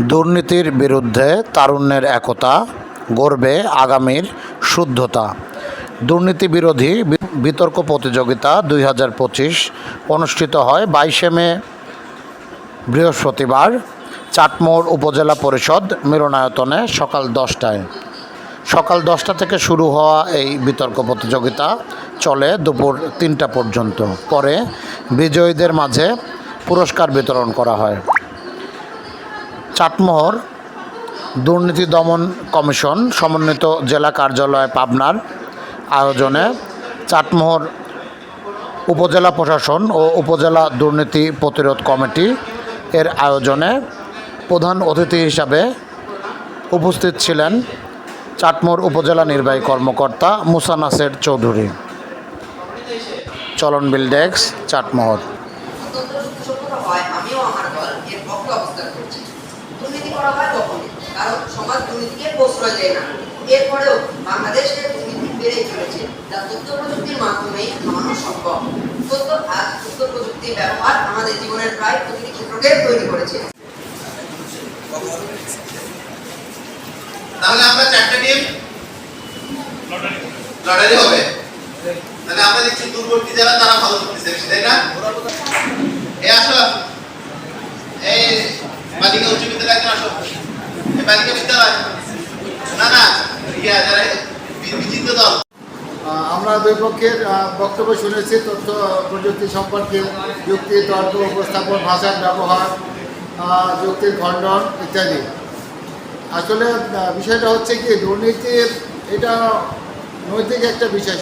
দুর্নীতির বিরুদ্ধে তারুণ্যের একতা গড়বে আগামীর শুদ্ধতা। দুর্নীতি বিরোধী বিতর্ক প্রতিযোগিতা দুই হাজার পঁচিশ অনুষ্ঠিত হয় বাইশে মে, বৃহস্পতিবার চাটমোড় উপজেলা পরিষদ মিলনায়তনে সকাল দশটায়। সকাল দশটা থেকে শুরু হওয়া এই বিতর্ক প্রতিযোগিতা চলে দুপুর তিনটা পর্যন্ত। পরে বিজয়ীদের মাঝে পুরস্কার বিতরণ করা হয়। চাটমোহর দুর্নীতি দমন কমিশন সমন্বিত জেলা কার্যালয় পাবনার আয়োজনে চাটমোহর উপজেলা প্রশাসন ও উপজেলা দুর্নীতি প্রতিরোধ কমিটি এর আয়োজনে প্রধান অতিথি হিসাবে উপস্থিত ছিলেন চাটমোর উপজেলা নির্বাহী কর্মকর্তা মুসা নাসের চৌধুরী। চলন বিল ডেস্ক, চাটমোহর। দুর্নীতি করা হয় তখনই কারণ সমাজ দুর্নীতিকে প্রশ্রয় দেয় না। এরপরেও বাংলাদেশে দুর্নীতি বেড়েই চলেছে। যা তথ্য প্রযুক্তির মাধ্যমেই থামানো সম্ভব। তথ্য আজ তথ্য প্রযুক্তির ব্যবহার আমাদের জীবনের প্রায় প্রতিটি ক্ষেত্রকে তৈরি করেছে। তাহলে আমরা চারটে টিম লটারি। হবে? তাহলে আমরা দেখছি দূরবর্তী যারা তারা ভালো করতেছে তাই না? এ আসো। বালিকা বিদ্যালয় না না দল। আমরা দুই পক্ষের বক্তব্য শুনেছি, তথ্য প্রযুক্তি সম্পর্কে, যুক্তি, তর্ক, উপস্থাপন, ভাষার ব্যবহার যুক্তির খণ্ডন ইত্যাদি। আসলে বিষয়টা হচ্ছে কি দুর্নীতি এটা নৈতিক একটা বিষয়